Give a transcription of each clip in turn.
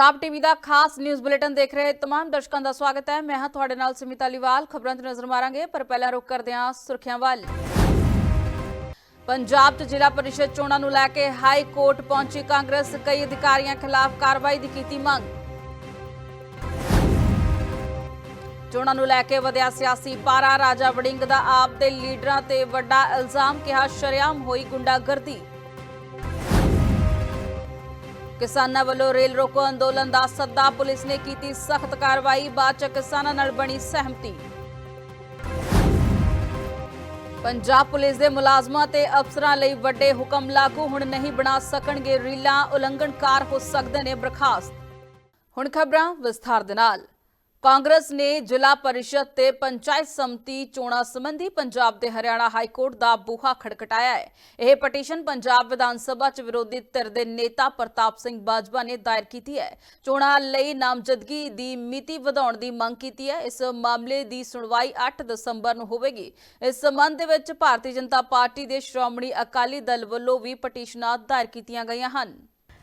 Punjab TV ਦਾ ਖਾਸ news bulletin ਦੇਖ ਰਹੇ ਤਮਾਮ ਦਰਸ਼ਕਾਂ ਦਾ ਸਵਾਗਤ ਹੈ। ਮੈਂ ਹਾਂ ਤੁਹਾਡੇ ਨਾਲ ਸੁਮਿਤਾ ਲੀਵਾਲ। ਖਬਰਾਂ ਤੇ ਨਜ਼ਰ ਮਾਰਾਂਗੇ, ਪਰ ਪਹਿਲਾਂ ਰੁਕ ਕਰਦੇ ਹਾਂ ਸੁਰਖੀਆਂ ਵੱਲ। ਪੰਜਾਬ 'ਚ ਜ਼ਿਲ੍ਹਾ ਪਰਿਸ਼ਦ ਚੋਣਾਂ ਨੂੰ ਲੈ ਕੇ ਹਾਈ ਕੋਰਟ ਪਹੁੰਚੀ ਕਾਂਗਰਸ। ਕਈ ਅਧਿਕਾਰੀਆਂ ਖਿਲਾਫ ਕਾਰਵਾਈ ਦੀ ਕੀਤੀ ਮੰਗ। ਚੋਣਾਂ ਨੂੰ ਲੈ ਕੇ ਵਧਿਆ ਸਿਆਸੀ ਪਾਰਾ। ਰਾਜਾ ਵੜਿੰਗ ਦਾ ਆਪ ਦੇ ਲੀਡਰਾਂ ਤੇ ਵੱਡਾ ਇਲਜ਼ਾਮ ਕਿਹਾ ਸ਼ਰੇਆਮ ਹੋਈ ਗੁੰਡਾਗਰਦੀ। ਕਿਸਾਨਾਂ ਵੱਲੋਂ ਰੇਲ ਰੋਕੋ ਅੰਦੋਲਨ ਦਾ ਸੱਦਾ ਪੁਲਿਸ ਨੇ ਕੀਤੀ, ਸਖਤ ਕਾਰਵਾਈ, ਬਾਅਦ ਚ ਕਿਸਾਨਾਂ ਨਾਲ ਬਣੀ ਸਹਿਮਤੀ। ਪੰਜਾਬ ਪੁਲਿਸ ਦੇ ਮੁਲਾਜ਼ਮਾਂ ਤੇ ਅਫਸਰਾਂ ਲਈ ਵੱਡੇ ਹੁਕਮ ਲਾਗੂ, ਹੁਣ ਨਹੀਂ ਬਣਾ ਸਕਣਗੇ ਰੀਲਾਂ, ਉਲੰਘਣਕਾਰ ਹੋ ਸਕਦੇ ਨੇ ਬਰਖਾਸਤ। ਹੁਣ ਖਬਰਾਂ ਵਿਸਥਾਰ ਦੇ ਨਾਲ। ਕਾਂਗਰਸ ਨੇ ਜ਼ਿਲ੍ਹਾ ਪਰਿਸ਼ਦ ਤੇ ਪੰਚਾਇਤ ਸਮਿਤੀ ਚੋਣਾਂ ਸੰਬੰਧੀ ਪੰਜਾਬ ਦੇ ਹਰਿਆਣਾ ਹਾਈ ਕੋਰਟ ਦਾ ਬੂਹਾ ਖੜਕਟਾਇਆ ਹੈ। ਇਹ ਪਟੀਸ਼ਨ ਪੰਜਾਬ ਵਿਧਾਨ ਸਭਾ 'ਚ ਵਿਰੋਧੀ ਧਿਰ ਦੇ ਨੇਤਾ ਪ੍ਰਤਾਪ ਸਿੰਘ ਬਾਜਵਾ ਨੇ ਦਾਇਰ ਕੀਤੀ ਹੈ। ਚੋਣਾਂ ਲਈ ਨਾਮਜ਼ਦਗੀ ਦੀ ਮਿਤੀ ਵਧਾਉਣ ਦੀ ਮੰਗ ਕੀਤੀ ਹੈ। ਇਸ ਮਾਮਲੇ ਦੀ ਸੁਣਵਾਈ 8 ਦਸੰਬਰ ਨੂੰ ਹੋਵੇਗੀ। ਇਸ ਸਬੰਧ ਦੇ ਵਿੱਚ ਭਾਰਤੀ ਜਨਤਾ ਪਾਰਟੀ ਦੇ ਸ਼੍ਰੋਮਣੀ ਅਕਾਲੀ ਦਲ ਵੱਲੋਂ ਵੀ ਪਟੀਸ਼ਨਾਂ ਦਾਇਰ ਕੀਤੀਆਂ ਗਈਆਂ ਹਨ।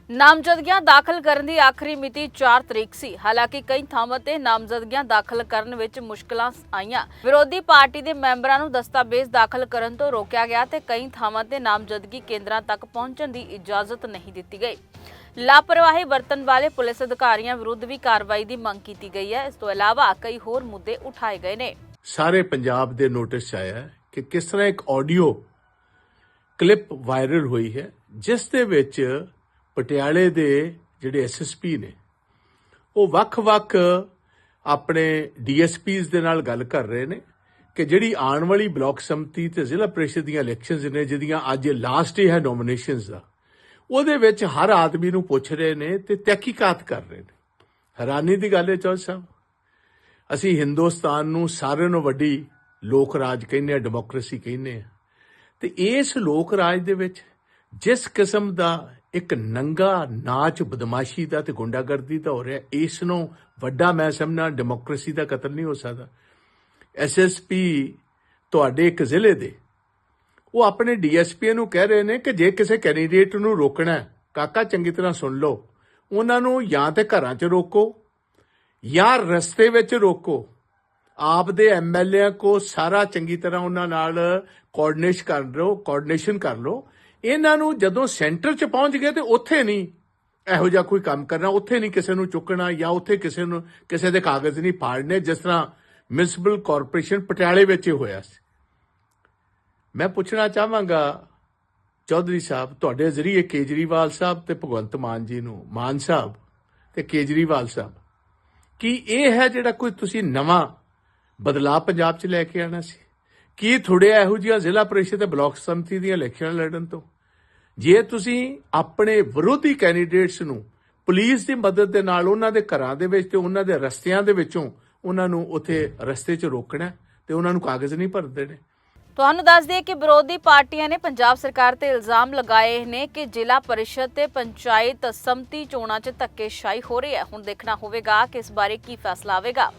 ਨਾਮਜ਼ਦਗੀਆਂ ਦਾਖਲ ਕਰਨ ਦੀ ਆਖਰੀ ਮਿਤੀ 4 ਤਰੀਕ ਸੀ। ਹਾਲਾਂਕਿ ਕਈ ਥਾਵਾਂ ਤੇ ਨਾਮਜ਼ਦਗੀਆਂ ਦਾਖਲ ਕਰਨ ਵਿੱਚ ਮੁਸ਼ਕਲਾਂ ਆਈਆਂ। ਵਿਰੋਧੀ ਪਾਰਟੀ ਦੇ ਮੈਂਬਰਾਂ ਨੂੰ ਦਸਤਾਵੇਜ਼ ਦਾਖਲ ਕਰਨ ਤੋਂ ਰੋਕਿਆ ਗਿਆ ਤੇ ਕਈ ਥਾਵਾਂ ਤੇ ਨਾਮਜ਼ਦਗੀ ਕੇਂਦਰਾਂ ਤੱਕ ਪਹੁੰਚਣ ਦੀ ਇਜਾਜ਼ਤ ਨਹੀਂ ਦਿੱਤੀ ਗਈ। ਲਾਪਰਵਾਹੀ ਵਰਤਣ ਵਾਲੇ ਪੁਲਿਸ ਅਧਿਕਾਰੀਆਂ ਵਿਰੁੱਧ ਵੀ ਕਾਰਵਾਈ ਦੀ ਮੰਗ ਕੀਤੀ ਗਈ ਹੈ। ਇਸ ਤੋਂ ਇਲਾਵਾ ਕਈ ਹੋਰ ਮੁੱਦੇ ਉਠਾਏ ਗਏ ਨੇ। ਸਾਰੇ ਪੰਜਾਬ ਦੇ ਨੋਟਿਸ 'ਚ ਆਇਆ ਕਿ ਕਿਸ ਤਰ੍ਹਾਂ ਇੱਕ ਆਡੀਓ ਕਲਿੱਪ ਵਾਇਰਲ ਹੋਈ ਹੈ, ਜਿਸ ਦੇ ਵਿੱਚ ਪਟਿਆਲੇ ਦੇ ਜਿਹੜੇ ਐਸਐਸਪੀ ਨੇ, ਉਹ ਵੱਖ-ਵੱਖ ਆਪਣੇ ਡੀਐਸਪੀਜ਼ ਦੇ ਨਾਲ ਗੱਲ ਕਰ ਰਹੇ ਨੇ ਕਿ ਜਿਹੜੀ ਆਉਣ ਵਾਲੀ ਬਲਾਕ ਸੰਮਤੀ ਤੇ ਜ਼ਿਲ੍ਹਾ ਪ੍ਰੀਸ਼ਦ ਦੀਆਂ ਇਲੈਕਸ਼ਨਸ ਨੇ, ਜਿਹਦੀਆਂ ਅੱਜ ਲਾਸਟ ਡੇ ਹੈ ਨੋਮੀਨੇਸ਼ਨਸ ਦਾ, ਉਹਦੇ ਵਿੱਚ ਹਰ ਆਦਮੀ ਨੂੰ ਪੁੱਛ ਰਹੇ ਨੇ ਤੇ ਤਹਿਕੀਕਾਤ ਕਰ ਰਹੇ ਨੇ। ਹੈਰਾਨੀ ਦੀ ਗੱਲ ਹੈ ਚੌਧ ਸਾਹਿਬ, ਅਸੀਂ ਹਿੰਦੁਸਤਾਨ ਨੂੰ ਸਾਰਿਆਂ ਨੂੰ ਵੱਡੀ ਲੋਕ ਰਾਜ ਕਹਿੰਦੇ ਆ ਡੈਮੋਕ੍ਰੇਸੀ ਕਹਿੰਦੇ ਆ ਤੇ ਇਸ ਲੋਕ ਰਾਜ ਦੇ ਵਿੱਚ ਜਿਸ ਕਿਸਮ ਦਾ ਇੱਕ ਨੰਗਾ ਨਾਚ ਬਦਮਾਸ਼ੀ ਦਾ ਤੇ ਗੁੰਡਾਗਰਦੀ ਦਾ ਹੋ ਰਿਹਾ ਇਸ ਨੂੰ ਵੱਡਾ ਮੈਂ ਸਮਝਣਾ ਡੈਮੋਕ੍ਰੇਸੀ ਦਾ ਕਤਲ ਨਹੀਂ ਹੋ ਸਕਦਾ। ਐਸਐਸਪੀ ਤੁਹਾਡੇ ਇੱਕ ਜ਼ਿਲ੍ਹੇ ਦੇ, ਉਹ ਆਪਣੇ ਡੀਐਸਪੀ ਨੂੰ ਕਹਿ ਰਹੇ ਨੇ ਕਿ ਜੇ ਕਿਸੇ ਕੈਂਡੀਡੇਟ ਨੂੰ ਰੋਕਣਾ ਕਾਕਾ ਚੰਗੀ ਤਰ੍ਹਾਂ ਸੁਣ ਲਓ, ਉਹਨਾਂ ਨੂੰ ਜਾਂ ਤੇ ਘਰਾਂ 'ਚ ਰੋਕੋ, ਜਾਂ ਰਸਤੇ ਵਿੱਚ ਰੋਕੋ। ਆਪ ਦੇ ਐਮਐਲਏ ਕੋ ਸਾਰਾ ਚੰਗੀ ਤਰ੍ਹਾਂ ਉਹਨਾਂ ਨਾਲ ਕੋਆਰਡੀਨੇਸ਼ਨ ਕਰ ਲਓ ਕੋਆਰਡੀਨੇਸ਼ਨ ਕਰ ਲਓ ਇਹਨਾਂ ਨੂੰ ਜਦੋਂ ਸੈਂਟਰ 'ਚ ਪਹੁੰਚ ਗਏ ਤੇ ਉੱਥੇ ਨਹੀਂ ਇਹੋ ਜਿਹਾ ਕੋਈ ਕੰਮ ਕਰਨਾ, ਉੱਥੇ ਨਹੀਂ ਕਿਸੇ ਨੂੰ ਚੁੱਕਣਾ ਜਾਂ ਉੱਥੇ ਕਿਸੇ ਨੂੰ, ਕਿਸੇ ਦੇ ਕਾਗਜ਼ ਨਹੀਂ ਫਾੜਨੇ, ਜਿਸ ਤਰ੍ਹਾਂ ਮਿਊਨਿਸਪਲ ਕਾਰਪੋਰੇਸ਼ਨ ਪਟਿਆਲੇ ਵਿੱਚ ਹੋਇਆ ਸੀ। ਮੈਂ ਪੁੱਛਣਾ ਚਾਹਾਂਗਾ, ਚੌਧਰੀ ਸਾਹਿਬ, ਤੁਹਾਡੇ ਜ਼ਰੀਏ ਕੇਜਰੀਵਾਲ ਸਾਹਿਬ ਤੇ ਭਗਵੰਤ ਮਾਨ ਜੀ ਨੂੰ, ਮਾਨ ਸਾਹਿਬ ਤੇ ਕੇਜਰੀਵਾਲ ਸਾਹਿਬ, ਕੀ ਇਹ ਹੈ ਜਿਹੜਾ ਕੋਈ ਤੁਸੀਂ ਨਵਾਂ ਬਦਲਾਅ ਪੰਜਾਬ 'ਚ ਲੈ ਕੇ ਆਣਾ ਸੀ? ਕੀ ਥੋੜਿਆ ਇਹੋ ਜਿਹਾ ਜ਼ਿਲ੍ਹਾ ਪਰਿਸ਼ਦ ਤੇ ਬਲਾਕ ਸੰਮਤੀ ਦੀਆਂ ਇਲੈਕਸ਼ਨ ਲੜਨ ਤੋਂ? ਜੇ ਤੁਸੀਂ ਆਪਣੇ ਵਿਰੋਧੀ ਕੈਂਡੀਡੇਟਸ ਨੂੰ ਪੁਲਿਸ ਦੀ ਮਦਦ ਦੇ ਨਾਲ ਉਹਨਾਂ ਦੇ ਘਰਾਂ ਦੇ ਵਿੱਚ ਤੇ ਉਹਨਾਂ ਦੇ ਰਸਤਿਆਂ ਦੇ ਵਿੱਚੋਂ ਉਹਨਾਂ ਨੂੰ ਉੱਥੇ ਰਸਤੇ 'ਚ ਰੋਕਣਾ ਤੇ ਉਹਨਾਂ ਨੂੰ ਕਾਗਜ਼ ਨਹੀਂ ਭਰਦੇ ਨੇ। ਤੁਹਾਨੂੰ ਦੱਸ ਦਈਏ ਕਿ ਵਿਰੋਧੀ ਪਾਰਟੀਆਂ ਨੇ ਪੰਜਾਬ ਸਰਕਾਰ ਤੇ ਇਲਜ਼ਾਮ ਲਗਾਏ ਨੇ ਕਿ ਜ਼ਿਲ੍ਹਾ ਪਰਿਸ਼ਦ ਤੇ ਪੰਚਾਇਤ ਸਮਿਤੀ ਚੋਣਾਂ 'ਚ ਧੱਕੇਸ਼ਾਹੀ ਹੋ ਰਹੀ ਹੈ। ਹੁਣ ਦੇਖਣਾ ਹੋਵੇਗਾ ਕਿ ਇਸ ਬਾਰੇ ਕੀ ਫੈਸਲਾ ਆਵੇਗਾ।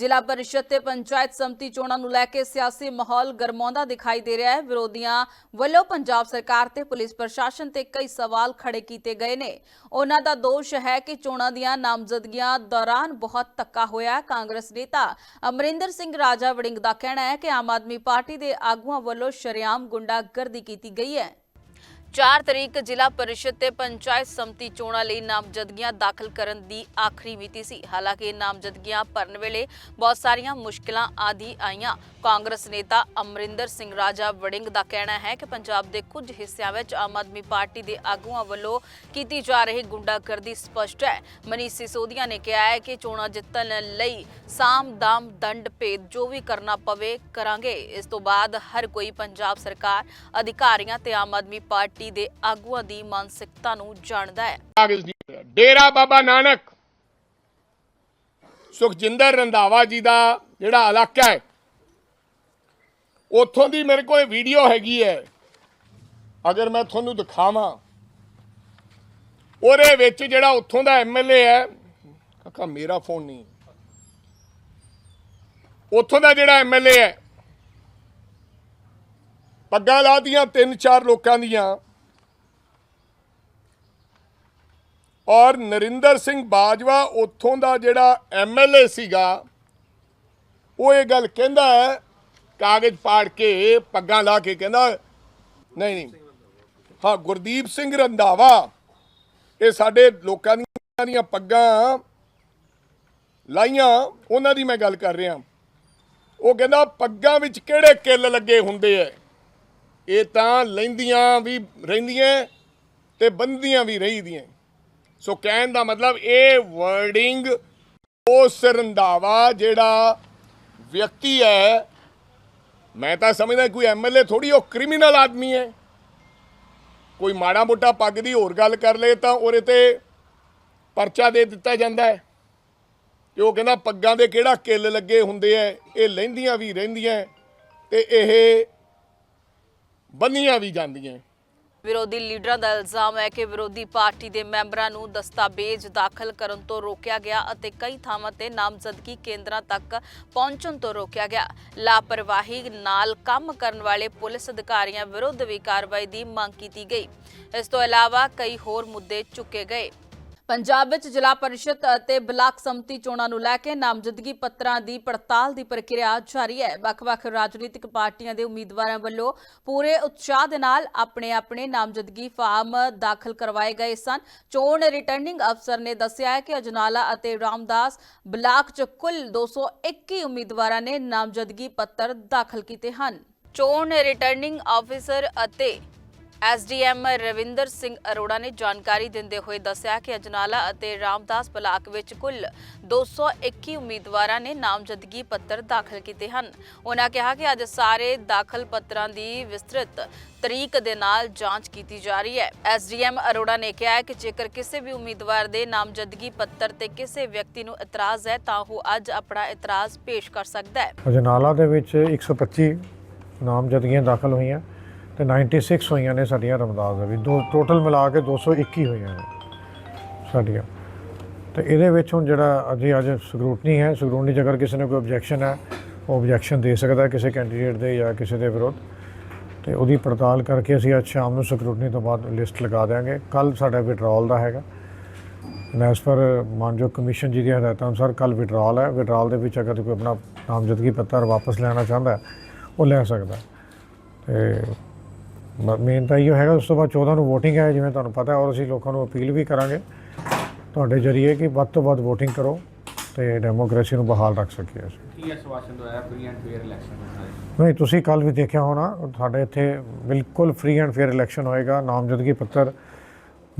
ਜ਼ਿਲ੍ਹਾ ਪਰਿਸ਼ਦ ਤੇ ਪੰਚਾਇਤ ਸਮਿਤੀ ਚੋਣਾਂ ਨੂੰ ਲੈ ਕੇ ਸਿਆਸੀ ਮਾਹੌਲ ਗਰਮਾਉਂਦਾ ਦਿਖਾਈ ਦੇ ਰਿਹਾ ਹੈ। ਵਿਰੋਧੀਆਂ ਵੱਲੋਂ ਪੰਜਾਬ ਸਰਕਾਰ ਤੇ ਪੁਲਿਸ ਪ੍ਰਸ਼ਾਸਨ ਤੇ ਕਈ ਸਵਾਲ ਖੜੇ ਕੀਤੇ ਗਏ ਨੇ। ਉਹਨਾਂ ਦਾ ਦੋਸ਼ ਹੈ ਕਿ ਚੋਣਾਂ ਦੀਆਂ ਨਾਮਜ਼ਦਗੀਆਂ ਦੌਰਾਨ ਬਹੁਤ ਧੱਕਾ ਹੋਇਆ ਕਾਂਗਰਸ ਨੇਤਾ ਅਮਰਿੰਦਰ ਸਿੰਘ ਰਾਜਾ ਵੜਿੰਗ ਦਾ ਕਹਿਣਾ ਹੈ ਕਿ ਆਮ ਆਦਮੀ ਪਾਰਟੀ ਦੇ ਆਗੂਆਂ ਵੱਲੋਂ ਸ਼ਰੇਆਮ ਗੁੰਡਾਗਰਦੀ ਕੀਤੀ ਗਈ ਹੈ। 4 ਤਰੀਕ ਜ਼ਿਲ੍ਹਾ ਪਰਿਸ਼ਦ ਤੇ ਪੰਚਾਇਤ ਸਮਿਤੀ ਚੋਣਾਂ ਲਈ ਨਾਮਜ਼ਦਗੀਆਂ ਦਾਖਲ ਕਰਨ ਦੀ ਆਖਰੀ ਮਿਤੀ ਸੀ। ਹਾਲਾਂਕਿ ਨਾਮਜ਼ਦਗੀਆਂ ਭਰਨ ਵੇਲੇ ਬਹੁਤ ਸਾਰੀਆਂ ਮੁਸ਼ਕਲਾਂ ਆਦੀ ਆਈਆਂ। ਕਾਂਗਰਸ ਨੇਤਾ ਅਮਰਿੰਦਰ ਸਿੰਘ ਰਾਜਾ ਵੜਿੰਗ ਦਾ ਕਹਿਣਾ ਹੈ ਕਿ ਪੰਜਾਬ ਦੇ ਕੁਝ ਹਿੱਸਿਆਂ ਵਿੱਚ ਆਮ ਆਦਮੀ ਪਾਰਟੀ ਦੇ ਆਗੂਆਂ ਵੱਲੋਂ ਕੀਤੀ ਜਾ ਰਹੀ ਗੁੰਡਾਗਰਦੀ ਸਪਸ਼ਟ ਹੈ। ਮਨੀਸ਼ ਸਿਸੋਦੀਆ ਨੇ ਕਿਹਾ ਹੈ ਕਿ ਚੋਣਾਂ ਜਿੱਤਣ ਲਈ ਸਾਮ ਦਾਮ ਦੰਡ ਭੇਦ ਜੋ ਵੀ ਕਰਨਾ ਪਵੇ ਕਰਾਂਗੇ। ਇਸ ਤੋਂ ਬਾਅਦ ਹਰ ਕੋਈ ਪੰਜਾਬ ਸਰਕਾਰ ਅਧਿਕਾਰੀਆਂ ਤੇ ਆਮ ਆਦਮੀ ਪਾਰਟੀ ਦੇ ਆਗੂਆਂ ਦੀ ਮਾਨਸਿਕਤਾ ਨੂੰ ਜਾਣਦਾ ਹੈ। ਡੇਰਾ ਬਾਬਾ ਨਾਨਕ। ਸੁਖਜਿੰਦਰ ਰੰਧਾਵਾ ਜੀ ਦਾ ਜਿਹੜਾ ਇਲਾਕਾ ਹੈ, ਉੱਥੋਂ ਦੀ ਮੇਰੇ ਕੋਲ ਵੀਡੀਓ ਹੈਗੀ ਹੈ। ਅਗਰ ਮੈਂ ਤੁਹਾਨੂੰ ਦਿਖਾਵਾਂ, ਉਹਦੇ ਵਿੱਚ ਜਿਹੜਾ ਉੱਥੋਂ ਦਾ ਐਮਐਲਏ ਹੈ, ਕਾਕਾ ਮੇਰਾ ਫੋਨ ਨਹੀਂ। ਉੱਥੋਂ ਦਾ ਜਿਹੜਾ ਐਮਐਲਏ ਹੈ, ਪੱਗਾਂ ਲਾਦੀਆਂ ਤਿੰਨ ਚਾਰ ਲੋਕਾਂ ਦੀਆਂ ਔਰ ਨਰਿੰਦਰ ਸਿੰਘ ਬਾਜਵਾ ਉੱਥੋਂ ਦਾ ਜਿਹੜਾ ਐਮਐਲਏ ਸੀਗਾ, ਉਹ ਇਹ ਗੱਲ ਕਹਿੰਦਾ ਹੈ, ਕਾਗਜ਼ ਪਾੜ ਕੇ ਪੱਗਾਂ ਲਾ ਕੇ ਕਹਿੰਦਾ, ਨਹੀਂ ਨਹੀਂ, ਹਾਂ, ਗੁਰਦੀਪ ਸਿੰਘ ਰੰਧਾਵਾ, ਇਹ ਸਾਡੇ ਲੋਕਾਂ ਦੀਆਂ ਦੀਆਂ ਪੱਗਾਂ ਲਾਈਆਂ, ਉਹਨਾਂ ਦੀ ਮੈਂ ਗੱਲ ਕਰ ਰਿਹਾ ਉਹ ਕਹਿੰਦਾ, ਪੱਗਾਂ ਵਿੱਚ ਕਿਹੜੇ ਕਿੱਲ ਲੱਗੇ ਹੁੰਦੇ ਐ? ਇਹ ਤਾਂ ਲੈਂਦੀਆਂ ਵੀ ਰਹਿੰਦੀਆਂ ਤੇ ਬੰਦੀਆਂ ਵੀ ਰਹੀਦੀਆਂ ਸੋ ਕਹਿਣ ਦਾ ਮਤਲਬ ਇਹ ਵਰਡਿੰਗ ਉਸ ਰੰਧਾਵਾ ਜਿਹੜਾ ਵਿਅਕਤੀ ਹੈ, ਮੈਂ ਤਾਂ ਸਮਝਦਾ ਕੋਈ ਐਮਐਲਏ ਥੋੜੀ ਉਹ ਕ੍ਰਿਮੀਨਲ ਆਦਮੀ ਹੈ। ਕੋਈ ਮਾੜਾ ਮੋਟਾ ਪੱਗ ਦੀ ਹੋਰ ਗੱਲ ਕਰ ਲੇ ਤਾਂ ਉਹਦੇ ਤੇ ਪਰਚਾ ਦੇ ਦਿੱਤਾ ਜਾਂਦਾ ਹੈ। ਕਿ ਉਹ ਕਹਿੰਦਾ ਪੱਗਾਂ ਦੇ ਕਿਹੜਾ ਕਿੱਲ ਲੱਗੇ ਹੁੰਦੇ ਐ ਇਹ ਲਹਿੰਦੀਆਂ ਵੀ ਰਹਿੰਦੀਆਂ ਤੇ ਇਹ ਬੰਨੀਆਂ ਵੀ ਜਾਂਦੀਆਂ ਵਿਰੋਧੀ ਲੀਡਰਾਂ ਦਾ ਇਲਜ਼ਾਮ ਹੈ ਕਿ ਵਿਰੋਧੀ ਪਾਰਟੀ ਦੇ ਮੈਂਬਰਾਂ ਨੂੰ ਦਸਤਾਵੇਜ਼ ਦਾਖਲ ਕਰਨ ਤੋਂ ਰੋਕਿਆ ਗਿਆ ਅਤੇ ਕਈ ਥਾਵਾਂ ਤੇ ਨਾਮਜ਼ਦਗੀ ਕੇਂਦਰਾਂ ਤੱਕ ਪਹੁੰਚਣ ਤੋਂ ਰੋਕਿਆ ਗਿਆ। ਲਾਪਰਵਾਹੀ ਨਾਲ ਕੰਮ ਕਰਨ ਵਾਲੇ ਪੁਲਿਸ ਅਧਿਕਾਰੀਆਂ ਵਿਰੁੱਧ ਵੀ ਕਾਰਵਾਈ ਦੀ ਮੰਗ ਕੀਤੀ ਗਈ। ਇਸ ਤੋਂ ਇਲਾਵਾ ਕਈ ਹੋਰ ਮੁੱਦੇ ਚੁੱਕੇ ਗਏ। ਪੰਜਾਬ ਵਿੱਚ ਜ਼ਿਲ੍ਹਾ ਪਰਿਸ਼ਦ ਅਤੇ ਬਲਾਕ ਸੰਮਤੀ ਚੋਣਾਂ ਨੂੰ ਲੈ ਕੇ ਨਾਮਜ਼ਦਗੀ ਪੱਤਰਾਂ ਦੀ ਪੜਤਾਲ ਦੀ ਪ੍ਰਕਿਰਿਆ ਜਾਰੀ ਹੈ। ਵੱਖ-ਵੱਖ ਰਾਜਨੀਤਿਕ ਪਾਰਟੀਆਂ ਦੇ ਉਮੀਦਵਾਰਾਂ ਵੱਲੋਂ ਪੂਰੇ ਉਤਸ਼ਾਹ ਦੇ ਨਾਲ ਆਪਣੇ-ਆਪਣੇ ਨਾਮਜ਼ਦਗੀ ਫਾਰਮ ਦਾਖਲ ਕਰਵਾਏ ਗਏ ਸਨ। ਚੋਣ ਰਿਟਰਨਿੰਗ ਅਫਸਰ ਨੇ ਦੱਸਿਆ ਹੈ ਕਿ ਅਜਨਾਲਾ ਅਤੇ ਰਾਮਦਾਸ ਬਲਾਕ 'ਚ ਕੁੱਲ 221 ਉਮੀਦਵਾਰਾਂ ਨੇ ਨਾਮਜ਼ਦਗੀ ਪੱਤਰ ਦਾਖਲ ਕੀਤੇ ਹਨ। ਚੋਣ ਰਿਟਰਨਿੰਗ ਅਫਸਰ ਅਤੇ ਐਸਡੀਐਮ ਰਵਿੰਦਰ ਸਿੰਘ ਅਰੋੜਾ ਨੇ ਜਾਣਕਾਰੀ ਦਿੰਦੇ ਹੋਏ ਦੱਸਿਆ ਕਿ ਅਜਨਾਲਾ ਅਤੇ ਰਾਮਦਾਸ ਬਲਾਕ ਵਿੱਚ ਕੁੱਲ 221 ਉਮੀਦਵਾਰਾਂ ਨੇ ਨਾਮਜ਼ਦਗੀ ਪੱਤਰ ਦਾਖਲ ਕੀਤੇ ਹਨ। ਉਹਨਾਂ ਕਿਹਾ ਕਿ ਅੱਜ ਸਾਰੇ ਦਾਖਲ ਪੱਤਰਾਂ ਦੀ ਵਿਸਤ੍ਰਿਤ ਤਰੀਕ ਦੇ ਨਾਲ ਜਾਂਚ ਕੀਤੀ ਜਾ ਰਹੀ ਹੈ। ਐਸਡੀਐਮ ਅਰੋੜਾ ਨੇ ਕਿਹਾ ਹੈ ਕਿ ਜੇਕਰ ਕਿਸੇ ਵੀ ਉਮੀਦਵਾਰ ਦੇ ਨਾਮਜ਼ਦਗੀ ਪੱਤਰ ਤੇ ਕਿਸੇ ਵਿਅਕਤੀ ਨੂੰ ਇਤਰਾਜ਼ ਹੈ, ਤਾਂ ਉਹ ਅੱਜ ਆਪਣਾ ਇਤਰਾਜ਼ ਪੇਸ਼ ਕਰ ਸਕਦਾ ਹੈ। ਅਜਨਾਲਾ ਦੇ ਵਿੱਚ 125 ਨਾਮਜ਼ਦਗੀਆਂ ਦਾਖਲ ਹੋਈਆਂ। ਤੇ 96 ਹੋਈਆਂ ਨੇ ਸਾਡੀਆਂ ਰਮਦਾਸ ਦੇ ਵੀ। ਦੋ ਟੋਟਲ ਮਿਲਾ ਕੇ 221 ਹੋਈਆਂ ਨੇ ਸਾਡੀਆਂ। ਤੇ ਇਹਦੇ ਵਿੱਚ ਹੁਣ ਜਿਹੜਾ ਅਜੇ, ਅੱਜ ਸਕਰੂਟਨੀ ਹੈ ਸਕਰੂਟਨੀ 'ਚ ਅਗਰ ਕਿਸੇ ਨੇ ਕੋਈ ਆਬਜੈਕਸ਼ਨ ਹੈ, ਉਹ ਆਬਜੈਕਸ਼ਨ ਦੇ ਸਕਦਾ ਕਿਸੇ ਕੈਂਡੀਡੇਟ ਦੇ ਜਾਂ ਕਿਸੇ ਦੇ ਵਿਰੁੱਧ। ਤੇ ਉਹਦੀ ਪੜਤਾਲ ਕਰਕੇ ਅਸੀਂ ਅੱਜ ਸ਼ਾਮ ਨੂੰ ਸਕਰੂਟਨੀ ਤੋਂ ਬਾਅਦ ਲਿਸਟ ਲਗਾ ਦੇਵਾਂਗੇ ਕੱਲ ਸਾਡਾ ਵਿਡਰਾਲ ਦਾ ਹੈਗਾ। ਐਸ ਪਰ ਮਾਨਯੋਗ ਕਮਿਸ਼ਨ ਜੀ ਦੀਆਂ ਹਦਾਇਤਾਂ ਅਨੁਸਾਰ ਕੱਲ ਵਿਡਰਾਲ ਹੈ। ਵਿਡਰਾਲ ਦੇ ਵਿੱਚ ਅਗਰ ਕੋਈ ਆਪਣਾ ਨਾਮਜ਼ਦਗੀ ਪੱਤਰ ਵਾਪਸ ਲੈਣਾ ਚਾਹੁੰਦਾ ਉਹ ਲੈ ਸਕਦਾ ਹੈ। ਤੇ ਮੇਨ ਤਾਂ ਇਹੋ ਹੈਗਾ ਉਸ ਤੋਂ ਬਾਅਦ 14 ਨੂੰ VOTING ਹੈ ਜਿਵੇਂ ਤੁਹਾਨੂੰ ਪਤਾ ਹੈ ਔਰ ਅਸੀਂ ਲੋਕਾਂ ਨੂੰ ਅਪੀਲ ਵੀ ਕਰਾਂਗੇ ਤੁਹਾਡੇ ਜਰੀਏ ਕਿ ਵੱਧ ਤੋਂ ਵੱਧ VOTING ਕਰੋ ਤੇ ਡੈਮੋਕ੍ਰੇਸੀ ਨੂੰ ਬਹਾਲ ਰੱਖ ਸਕੀਏ ਅਸੀਂ। ਕੀ ਆਸ਼ਵਾਸਨ ਦਵਾਇਆ ਫ੍ਰੀ ਐਂਡ ਫੇਅਰ ਇਲੈਕਸ਼ਨ ਨਹੀਂ ਤੁਸੀਂ ਕੱਲ ਵੀ ਦੇਖਿਆ ਹੋਣਾ ਸਾਡੇ ਇੱਥੇ ਬਿਲਕੁਲ ਫ੍ਰੀ ਐਂਡ ਫੇਅਰ ਇਲੈਕਸ਼ਨ ਹੋਏਗਾ। ਨਾਮਜ਼ਦਗੀ ਪੱਤਰ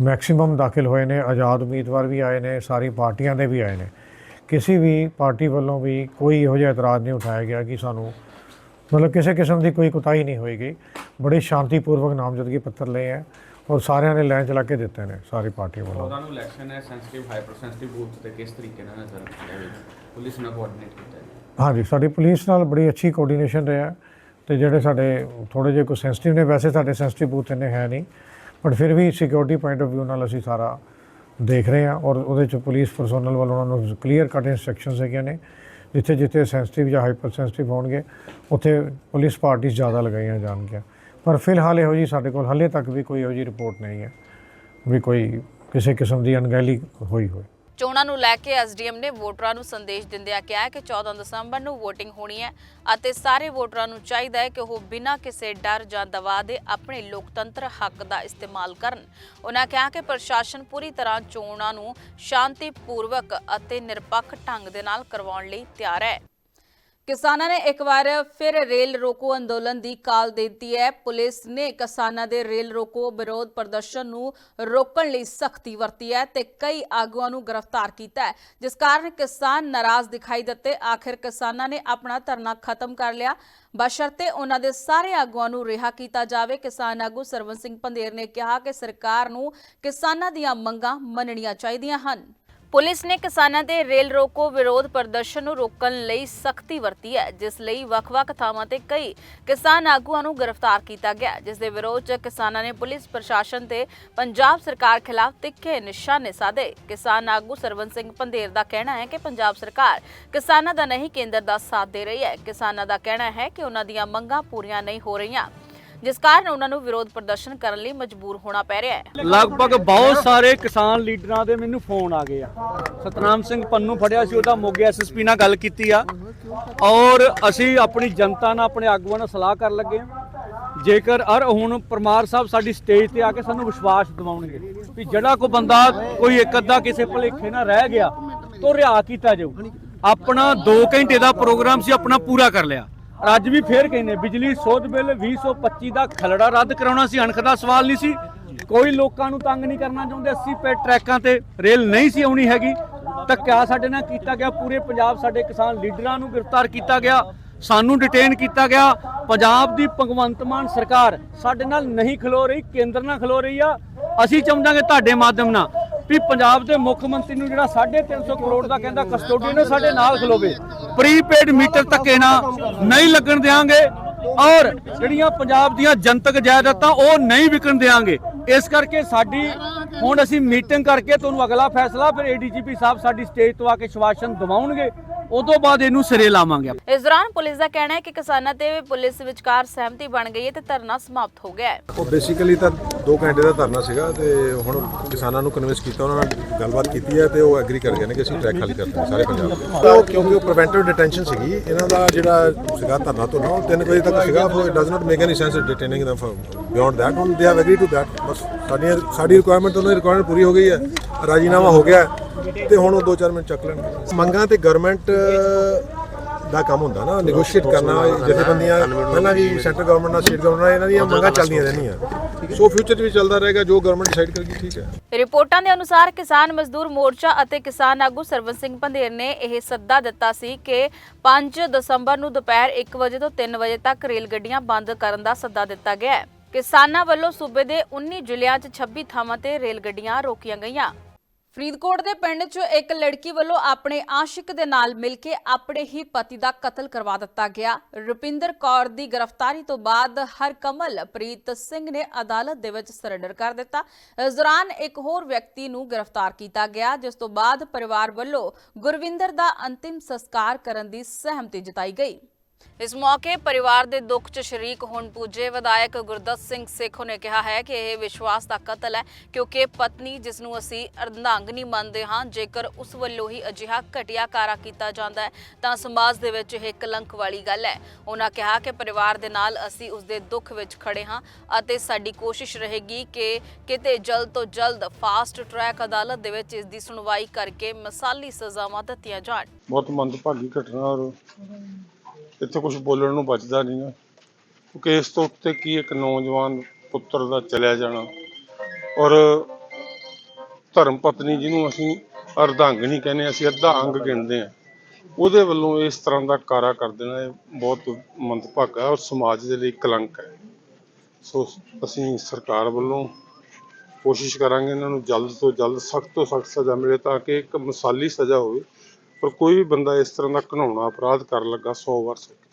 ਮੈਕਸਿਮਮ ਦਾਖਲ ਹੋਏ ਨੇ ਆਜ਼ਾਦ ਉਮੀਦਵਾਰ ਵੀ ਆਏ ਨੇ ਸਾਰੀ ਪਾਰਟੀਆਂ ਦੇ ਵੀ ਆਏ ਨੇ। ਕਿਸੇ ਵੀ ਪਾਰਟੀ ਵੱਲੋਂ ਵੀ ਕੋਈ ਇਹੋ ਜਿਹਾ ਇਤਰਾਜ਼ ਨਹੀਂ ਉਠਾਇਆ ਗਿਆ ਕਿ ਸਾਨੂੰ ਮਤਲਬ ਕਿਸੇ ਕਿਸਮ ਦੀ ਕੋਈ ਕੁਤਾਹੀ ਨਹੀਂ ਹੋਏਗੀ ਬੜੇ ਸ਼ਾਂਤੀਪੂਰਵਕ ਨਾਮਜ਼ਦਗੀ ਪੱਤਰ ਲਏ ਹੈ ਔਰ ਸਾਰਿਆਂ ਨੇ ਲਾਈਨ ਚਲਾ ਕੇ ਦਿੱਤੇ ਨੇ ਸਾਰੀ ਪਾਰਟੀ ਵੱਲੋਂ। ਉਹਨਾਂ ਨੂੰ ਇਲੈਕਸ਼ਨ ਹੈ ਸੈਂਸਿਟਿਵ ਹਾਈਪਰ ਸੈਂਸਿਟਿਵ ਬੂਥ ਤੇ ਕਿਸ ਤਰੀਕੇ ਨਾਲ ਨਜ਼ਰ ਪੁਲਿਸ ਨਾਲ ਕੋਆਰਡੀਨੇਟ ਕੀਤਾ ਹੈ ਹਾਂਜੀ ਸਾਡੀ ਪੁਲਿਸ ਨਾਲ ਬੜੀ ਅੱਛੀ ਕੋਆਰਡੀਨੇਸ਼ਨ ਰਿਹਾ ਤੇ ਜਿਹੜੇ ਸਾਡੇ ਥੋੜੇ ਜਿਹੇ ਕੋ ਸੈਂਸਿਟਿਵ ਨੇ ਵੈਸੇ ਸਾਡੇ ਸੈਂਸਿਟਿਵ ਬੂਥ ਇੰਨੇ ਹੈ ਨਹੀਂ ਬਟ ਫਿਰ ਵੀ ਸਿਕਿਉਰਿਟੀ ਪੁਆਇੰਟ ਆਫ View ਨਾਲ ਅਸੀਂ ਸਾਰਾ ਦੇਖ ਰਹੇ ਹਾਂ ਔਰ ਉਹਦੇ ਚ ਪੁਲਿਸ ਪਰਸੋਨਲ ਵੱਲੋਂ ਉਹਨਾਂ ਨੂੰ ਕਲੀਅਰ ਕੱਟ ਇਨਸਟਰਕਸ਼ਨਸ ਹੈਗੀਆਂ ਨੇ। ਜਿੱਥੇ ਜਿੱਥੇ ਸੈਂਸਿਟਿਵ ਜਾਂ ਹਾਈਪਰ ਸੈਂਸਿਟਿਵ ਹੋਣਗੇ, ਉੱਥੇ ਪੁਲਿਸ ਪਾਰਟੀਆਂ ਜ਼ਿਆਦਾ ਲਗਾਈਆਂ ਜਾਣਗੀਆਂ। ਪਰ ਫਿਲਹਾਲ ਇਹੋ ਜੀ ਸਾਡੇ ਕੋਲ ਹਲੇ ਤੱਕ ਵੀ ਕੋਈ ਇਹੋ ਜੀ ਰਿਪੋਰਟ ਨਹੀਂ ਹੈ ਵੀ ਕੋਈ ਕਿਸੇ ਕਿਸਮ ਦੀ ਅਣਗਹਿਲੀ ਹੋਈ ਹੋਵੇ। ਚੋਣਾਂ ਨੂੰ ਲੈ ਕੇ ਐਸਡੀਐਮ ਨੇ ਵੋਟਰਾਂ ਨੂੰ ਸੰਦੇਸ਼ ਦਿੰਦਿਆਂ ਕਿਹਾ ਕਿ 14 ਦਸੰਬਰ ਨੂੰ VOTING ਹੋਣੀ ਹੈ ਅਤੇ ਸਾਰੇ ਵੋਟਰਾਂ ਨੂੰ ਚਾਹੀਦਾ ਹੈ ਕਿ ਉਹ ਬਿਨਾਂ ਕਿਸੇ ਡਰ ਜਾਂ ਦਬਾਅ ਦੇ ਆਪਣੇ ਲੋਕਤੰਤਰ ਹੱਕ ਦਾ ਇਸਤੇਮਾਲ ਕਰਨ। ਉਹਨਾਂ ਕਿਹਾ ਕਿ ਪ੍ਰਸ਼ਾਸਨ ਪੂਰੀ ਤਰ੍ਹਾਂ ਚੋਣਾਂ ਨੂੰ ਸ਼ਾਂਤੀਪੂਰਵਕ ਅਤੇ ਨਿਰਪੱਖ ਢੰਗ ਦੇ ਨਾਲ ਕਰਵਾਉਣ ਲਈ ਤਿਆਰ ਹੈ। ਕਿਸਾਨਾਂ ਨੇ ਇੱਕ ਵਾਰ ਫਿਰ ਰੇਲ ਰੋਕੋ ਅੰਦੋਲਨ ਦੀ ਕਾਲ ਦੇ ਦਿੱਤੀ ਹੈ। ਪੁਲਿਸ ਨੇ ਕਿਸਾਨਾਂ ਦੇ ਰੇਲ ਰੋਕੋ ਵਿਰੋਧ ਪ੍ਰਦਰਸ਼ਨ ਨੂੰ ਰੋਕਣ ਲਈ ਸਖਤੀ ਵਰਤੀ ਹੈ ਤੇ ਕਈ ਆਗੂਆਂ ਨੂੰ ਗ੍ਰਿਫਤਾਰ ਕੀਤਾ ਹੈ। ਜਿਸ ਕਾਰਨ ਕਿਸਾਨ ਨਾਰਾਜ਼ ਦਿਖਾਈ ਦਿੱਤੇ। ਆਖਿਰ ਕਿਸਾਨਾਂ ਨੇ ਆਪਣਾ ਧਰਨਾ ਖਤਮ ਕਰ ਲਿਆ। ਬਸ਼ਰਤੇ ਉਹਨਾਂ ਦੇ ਸਾਰੇ ਆਗੂਆਂ ਨੂੰ ਰਿਹਾ ਕੀਤਾ ਜਾਵੇ। ਕਿਸਾਨ ਆਗੂ ਸਰਵਨ ਸਿੰਘ ਪੰਦੇਰ ਨੇ ਕਿਹਾ ਕਿ ਸਰਕਾਰ ਨੂੰ ਕਿਸਾਨਾਂ ਦੀਆਂ ਮੰਗਾਂ ਮੰਨਣੀਆਂ ਚਾਹੀਦੀਆਂ ਹਨ। ਪੁਲਿਸ ਨੇ ਕਿਸਾਨਾਂ ਦੇ ਰੇਲ ਰੋਕੋ ਵਿਰੋਧ ਪ੍ਰਦਰਸ਼ਨ ਨੂੰ ਰੋਕਣ ਲਈ ਸਖਤੀ ਵਰਤੀ ਹੈ, ਜਿਸ ਲਈ ਵੱਖ-ਵੱਖ ਥਾਵਾਂ ਤੇ ਕਈ ਕਿਸਾਨ ਆਗੂਆਂ ਨੂੰ ਗ੍ਰਿਫਤਾਰ ਕੀਤਾ ਗਿਆ। ਜਿਸ ਦੇ ਵਿਰੋਧ 'ਚ ਕਿਸਾਨਾਂ ਨੇ ਪੁਲਿਸ ਪ੍ਰਸ਼ਾਸਨ ਤੇ ਪੰਜਾਬ ਸਰਕਾਰ ਖਿਲਾਫ ਤਿੱਖੇ ਨਿਸ਼ਾਨੇ ਸਾਧੇ। ਕਿਸਾਨ ਆਗੂ ਸਰਵਨ ਸਿੰਘ ਪੰਧੇਰ ਦਾ ਕਹਿਣਾ ਹੈ ਕਿ ਪੰਜਾਬ ਸਰਕਾਰ ਕਿਸਾਨਾਂ ਦਾ ਨਹੀਂ ਕੇਂਦਰ ਦਾ ਸਾਥ ਦੇ ਰਹੀ ਹੈ। ਕਿਸਾਨਾਂ ਦਾ ਕਹਿਣਾ ਹੈ ਕਿ ਉਹਨਾਂ ਦੀਆਂ ਮੰਗਾਂ ਪੂਰੀਆਂ ਨਹੀਂ ਹੋ ਰਹੀਆਂ। ਜਿਸ ਕਾਰਨ ਉਹਨਾਂ ਨੂੰ ਵਿਰੋਧ ਪ੍ਰਦਰਸ਼ਨ ਕਰਨ ਲਈ ਮਜਬੂਰ ਹੋਣਾ ਪੈ ਰਿਹਾ ਹੈ। ਲਗਭਗ ਬਹੁਤ ਸਾਰੇ ਕਿਸਾਨ ਲੀਡਰਾਂ ਦੇ ਮੈਨੂੰ ਫੋਨ ਆ ਗਏ ਆ। ਸਤਨਾਮ ਸਿੰਘ ਪੰਨੂ ਫੜਿਆ ਸੀ, ਉਹਦਾ ਮੋਗੇ ਐਸਐਸਪੀ ਨਾਲ ਗੱਲ ਕੀਤੀ ਆ। ਔਰ ਅਸੀਂ ਆਪਣੀ ਜਨਤਾ ਨਾਲ ਆਪਣੇ ਆਗੂਆਂ ਨਾਲ ਸਲਾਹ ਕਰਨ ਲੱਗੇ ਆ। ਜੇਕਰ ਅਰ ਹੁਣ ਪਰਮਾਰ ਸਾਹਿਬ ਸਾਡੀ ਸਟੇਜ ਤੇ ਆ ਕੇ ਸਾਨੂੰ ਵਿਸ਼ਵਾਸ ਦਿਵਾਉਣਗੇ ਵੀ ਜਿਹੜਾ ਕੋਈ ਬੰਦਾ ਕੋਈ ਇੱਕ ਅੱਧਾ ਕਿਸੇ ਭੁਲੇਖੇ ਨਾਲ ਰਹਿ ਗਿਆ, ਤੋ ਰਿਹਾ ਕੀਤਾ ਜਾਊ। ਆਪਣਾ 2 ਘੰਟੇ ਦਾ ਪ੍ਰੋਗਰਾਮ ਸੀ, ਆਪਣਾ ਪੂਰਾ ਕਰ ਲਿਆ। ਔਰ ਅੱਜ ਵੀ ਫੇਰ ਕਹਿੰਦੇ, ਬਿਜਲੀ ਸੋਧ ਬਿੱਲ 2025 ਦਾ ਖਲੜਾ ਰੱਦ ਕਰਾਉਣਾ ਸੀ। ਅਣਖ ਦਾ ਸਵਾਲ ਨਹੀਂ ਸੀ। ਕੋਈ ਲੋਕਾਂ ਨੂੰ ਤੰਗ ਨਹੀਂ ਕਰਨਾ ਚਾਹੁੰਦੇ। 80 ਪੇ ਟਰੈਕਾਂ ਤੇ ਰੇਲ ਨਹੀਂ ਸੀ ਆਉਣੀ ਹੈਗੀ। ਧੱਕਾ ਸਾਡੇ ਨਾਲ ਕੀਤਾ ਗਿਆ। ਪੂਰੇ ਪੰਜਾਬ ਸਾਡੇ ਕਿਸਾਨ ਲੀਡਰਾਂ ਨੂੰ ਗ੍ਰਿਫਤਾਰ ਕੀਤਾ ਗਿਆ। ਸਾਨੂੰ ਡਿਟੇਨ ਕੀਤਾ ਗਿਆ। ਪੰਜਾਬ ਦੀ ਭਗਵੰਤ ਮਾਨ ਸਰਕਾਰ ਸਾਡੇ ਨਾਲ ਨਹੀਂ ਖਲੋ ਰਹੀ, ਕੇਂਦਰ ਨਾਲ ਖਲੋ ਰਹੀ ਆ। ਅਸੀਂ ਚਾਹੁੰਦਾਂਗੇ ਤੁਹਾਡੇ ਮਾਧਿਅਮ ਨਾਲ ਵੀ ਪੰਜਾਬ ਦੇ ਮੁੱਖ ਮੰਤਰੀ ਨੂੰ ਜਿਹੜਾ 350 ਕਰੋੜ ਦਾ ਕਹਿੰਦਾ ਕਸਟੋਡੀਅਨ ਸਾਡੇ ਨਾਲ ਖਲੋਵੇ। ਪ੍ਰੀਪੇਡ ਮੀਟਰ ਧੱਕੇ ਨਾਲ ਨਹੀਂ ਲੱਗਣ ਦੇਵਾਂਗੇ ਔਰ ਜਿਹੜੀਆਂ ਪੰਜਾਬ ਦੀਆਂ ਜਨਤਕ ਜਾਇਦਾਦਾਂ ਉਹ ਨਹੀਂ ਵਿਕਣ ਦੇਵਾਂਗੇ ਇਸ ਕਰਕੇ ਸਾਡੀ ਹੁਣ ਅਸੀਂ ਮੀਟਿੰਗ ਕਰਕੇ ਤੁਹਾਨੂੰ ਅਗਲਾ ਫੈਸਲਾ, ਫਿਰ ਏਡੀਜੀਪੀ ਸਾਹਿਬ ਸਾਡੀ ਸਟੇਜ ਤੋਂ ਆ ਕੇ ਸ਼ਵਾਸਨ ਦਿਵਾਉਣਗੇ। ਉਦੋਂ ਬਾਅਦ ਇਹਨੂੰ ਸਿਰੇ ਲਾਵਾਂਗੇ ਇਸ ਦੌਰਾਨ ਪੁਲਿਸ ਦਾ ਕਹਿਣਾ ਹੈ ਕਿ ਕਿਸਾਨਾਂ ਤੇ ਪੁਲਿਸ ਵਿਚਕਾਰ ਸਹਿਮਤੀ ਬਣ ਗਈ ਹੈ ਤੇ ਧਰਨਾ ਸਮਾਪਤ ਹੋ ਗਿਆ ਹੈ। ਉਹ ਬੇਸਿਕਲੀ ਤਾਂ 2 ਘੰਟੇ ਦਾ ਧਰਨਾ ਸੀਗਾ ਤੇ ਹੁਣ ਕਿਸਾਨਾਂ ਨੂੰ ਕਨਵਿੰਸ ਕੀਤਾ ਉਹਨਾਂ ਨਾਲ ਗੱਲਬਾਤ ਕੀਤੀ ਹੈ ਤੇ ਉਹ ਐਗਰੀ ਕਰ ਗਏ ਨੇ ਕਿ ਅਸੀਂ ਟਰੈਕ ਖਾਲੀ ਕਰਦੇ ਹਾਂ ਸਾਰੇ ਪੰਜਾਬ ਦੇ ਤਾਂ ਉਹ ਕਿਉਂਕਿ ਉਹ ਪ੍ਰੀਵੈਂਟਿਵ ਡਿਟੈਂਸ਼ਨ ਸੀਗੀ ਇਹਨਾਂ ਦਾ ਜਿਹੜਾ ਸੀਗਾ ਧਰਨਾ ਤੋਂ ਨਾ 3 ਵਜੇ ਤੱਕ ਸੀਗਾ it does not make any sense detaining them beyond that ਹੁਣ ਦੇ ਹੈਵ ਐਗਰੀ ਟੂ ਦੈਟ ਬਸ ਸਾਡੀ ਸਾਡੀ ਰਿਕੁਆਇਰਮੈਂਟ ਉਹਨਾਂ ਦੀ ਰਿਕੁਆਇਰਮੈਂਟ ਪੂਰੀ ਹੋ ਗਈ ਹੈ ਰਾਜੀਨਾਮਾ ਹੋ ਗਿਆ ਹੈ। ਤੇ ਹੁਣ ਉਹ 2-4 ਮਿੰਟ ਚੱਕ ਲੈਣਗੇ। ਮੰਗਾਂ ਤੇ ਗਵਰਨਮੈਂਟ ਦਾ ਕੰਮ ਹੁੰਦਾ ਨਾ ਨੈਗੋਸ਼ੀਏਟ ਕਰਨਾ ਜਥੇਬੰਦੀਆਂ ਪਹਿਲਾਂ ਵੀ ਸੈਂਟਰ ਗਵਰਨਮੈਂਟ ਨਾਲ ਸਟੇਟ ਗਵਰਨਮੈਂਟ ਨਾਲ ਇਹਨਾਂ ਦੀਆਂ ਮੰਗਾਂ ਚੱਲਦੀਆਂ ਰਹਿਣੀਆਂ ਸੋ ਫਿਊਚਰ 'ਚ ਵੀ ਚੱਲਦਾ ਰਹੇਗਾ ਜੋ ਗਵਰਨਮੈਂਟ ਡਿਸਾਈਡ ਕਰੇਗੀ ਠੀਕ ਹੈ। ਰਿਪੋਰਟਾਂ ਦੇ ਅਨੁਸਾਰ ਕਿਸਾਨ ਮਜ਼ਦੂਰ ਮੋਰਚਾ ਅਤੇ ਕਿਸਾਨ ਆਗੂ ਸਰਵਨ ਸਿੰਘ ਪੰਧੇਰ ਨੇ ਇਹ ਸੱਦਾ ਦਿੱਤਾ ਸੀ ਕਿ 5 ਦਸੰਬਰ ਨੂੰ ਦੁਪਹਿਰ 1 ਵਜੇ ਤੋਂ 3 ਵਜੇ ਤੱਕ ਰੇਲ ਗੱਡੀਆਂ ਬੰਦ ਕਰਨ ਦਾ ਸੱਦਾ ਦਿੱਤਾ ਗਿਆ ਹੈ। ਕਿਸਾਨਾਂ ਵੱਲੋਂ ਸੂਬੇ ਦੇ 19 ਜ਼ਿਲ੍ਹਿਆਂ 'ਚ 26 ਥਾਵਾਂ ਤੇ ਰੇਲ ਗੱਡੀਆਂ ਰੋਕੀਆਂ ਗਈਆਂ। ਫਰੀਦਕੋਟ ਦੇ ਪਿੰਡ 'ਚ ਇੱਕ ਲੜਕੀ ਵੱਲੋਂ ਆਪਣੇ ਆਸ਼ਿਕ ਦੇ ਨਾਲ ਮਿਲ ਕੇ ਆਪਣੇ ਹੀ ਪਤੀ ਦਾ ਕਤਲ ਕਰਵਾ ਦਿੱਤਾ ਗਿਆ। ਰੁਪਿੰਦਰ ਕੌਰ ਦੀ ਗ੍ਰਿਫਤਾਰੀ ਤੋਂ ਬਾਅਦ ਹਰਕਮਲ ਪ੍ਰੀਤ ਸਿੰਘ ਨੇ ਅਦਾਲਤ ਦੇ ਵਿੱਚ ਸਰੈਂਡਰ ਕਰ ਦਿੱਤਾ। ਇਸ ਦੌਰਾਨ ਇੱਕ ਹੋਰ ਵਿਅਕਤੀ ਨੂੰ ਗ੍ਰਿਫਤਾਰ ਕੀਤਾ ਗਿਆ, ਜਿਸ ਤੋਂ ਬਾਅਦ ਪਰਿਵਾਰ ਵੱਲੋਂ ਗੁਰਵਿੰਦਰ ਦਾ ਅੰਤਿਮ ਸੰਸਕਾਰ ਕਰਨ ਦੀ ਸਹਿਮਤੀ ਜਤਾਈ ਗਈ। ਇਸ ਮੌਕੇ ਪਰਿਵਾਰ ਦੇ ਦੁੱਖ 'ਚ ਸ਼ਰੀਕ ਹੋਣ ਪੁੱਜੇ ਵਿਧਾਇਕ ਗੁਰਦਤ ਸਿੰਘ ਸੇਖੋਂ ਨੇ ਕਿਹਾ ਹੈ ਕਿ ਇਹ ਵਿਸ਼ਵਾਸ ਦਾ ਕਤਲ ਹੈ ਕਿਉਂਕਿ ਪਤਨੀ ਜਿਸ ਨੂੰ ਅਸੀਂ ਅਰਧਾਂਗਨੀ ਮੰਨਦੇ ਹਾਂ, ਜੇਕਰ ਉਸ ਵੱਲੋਂ ਹੀ ਅਜਿਹਾ ਘਟੀਆ ਕਾਰਾ ਕੀਤਾ ਜਾਂਦਾ ਹੈ, ਤਾਂ ਸਮਾਜ ਦੇ ਵਿੱਚ ਇਹ ਕਲੰਕ ਵਾਲੀ ਗੱਲ ਹੈ। ਉਹਨਾਂ ਕਿਹਾ ਕਿ ਪਰਿਵਾਰ ਦੇ ਨਾਲ ਅਸੀਂ ਉਸ ਦੇ ਦੁੱਖ ਵਿੱਚ ਖੜੇ ਹਾਂ ਅਤੇ ਸਾਡੀ ਕੋਸ਼ਿਸ਼ ਰਹੇਗੀ ਕਿ ਕਿਤੇ ਜਲਦ ਤੋਂ ਜਲਦ ਫਾਸਟ ਟਰੈਕ ਅਦਾਲਤ ਦੇ ਵਿੱਚ ਇਸ ਦੀ ਸੁਣਵਾਈ ਕਰਕੇ ਮਿਸਾਲੀ ਸਜ਼ਾਵਾਂ ਦਿੱਤੀਆਂ ਜਾਣ। ਬਹੁਤ ਮੰਦਭਾਗੀ ਘਟਨਾ ਔਰ ਇੱਥੇ ਕੁਝ ਬੋਲਣ ਨੂੰ ਬਚਦਾ ਨਹੀਂ ਹੈ। ਕਿਉਂਕਿ ਇਸ ਤੋਂ ਉੱਤੇ ਕੀ ਇੱਕ ਨੌਜਵਾਨ ਪੁੱਤਰ ਦਾ ਚਲਿਆ ਜਾਣਾ। ਔਰ ਧਰਮ ਪਤਨੀ ਜਿਹਨੂੰ ਅਸੀਂ ਅਰਧਾਂਗਣੀ ਕਹਿੰਦੇ, ਅਸੀਂ ਅੱਧਾ ਅੰਗ ਗਿਣਦੇ ਆ ਉਹਦੇ ਵੱਲੋਂ ਇਸ ਤਰ੍ਹਾਂ ਦਾ ਕਾਰਾ ਕਰ ਦੇਣਾ ਇਹ ਬਹੁਤ ਮੰਦਭਾਗਾ ਔਰ ਸਮਾਜ ਦੇ ਲਈ ਕਲੰਕ ਹੈ। ਸੋ ਅਸੀਂ ਸਰਕਾਰ ਵੱਲੋਂ ਕੋਸ਼ਿਸ਼ ਕਰਾਂਗੇ ਇਹਨਾਂ ਨੂੰ ਜਲਦ ਤੋਂ ਜਲਦ, ਸਖਤ ਤੋਂ ਸਖਤ ਸਜ਼ਾ ਮਿਲੇ ਤਾਂ ਕਿ ਇੱਕ ਮਿਸਾਲੀ ਸਜ਼ਾ ਹੋਵੇ। ਪਰ ਕੋਈ ਵੀ ਬੰਦਾ ਇਸ ਤਰ੍ਹਾਂ ਦਾ ਘਿਨਾਉਣਾ ਅਪਰਾਧ ਕਰਨ ਲੱਗਾ 100 ਵਾਰ ਸੋਚੇ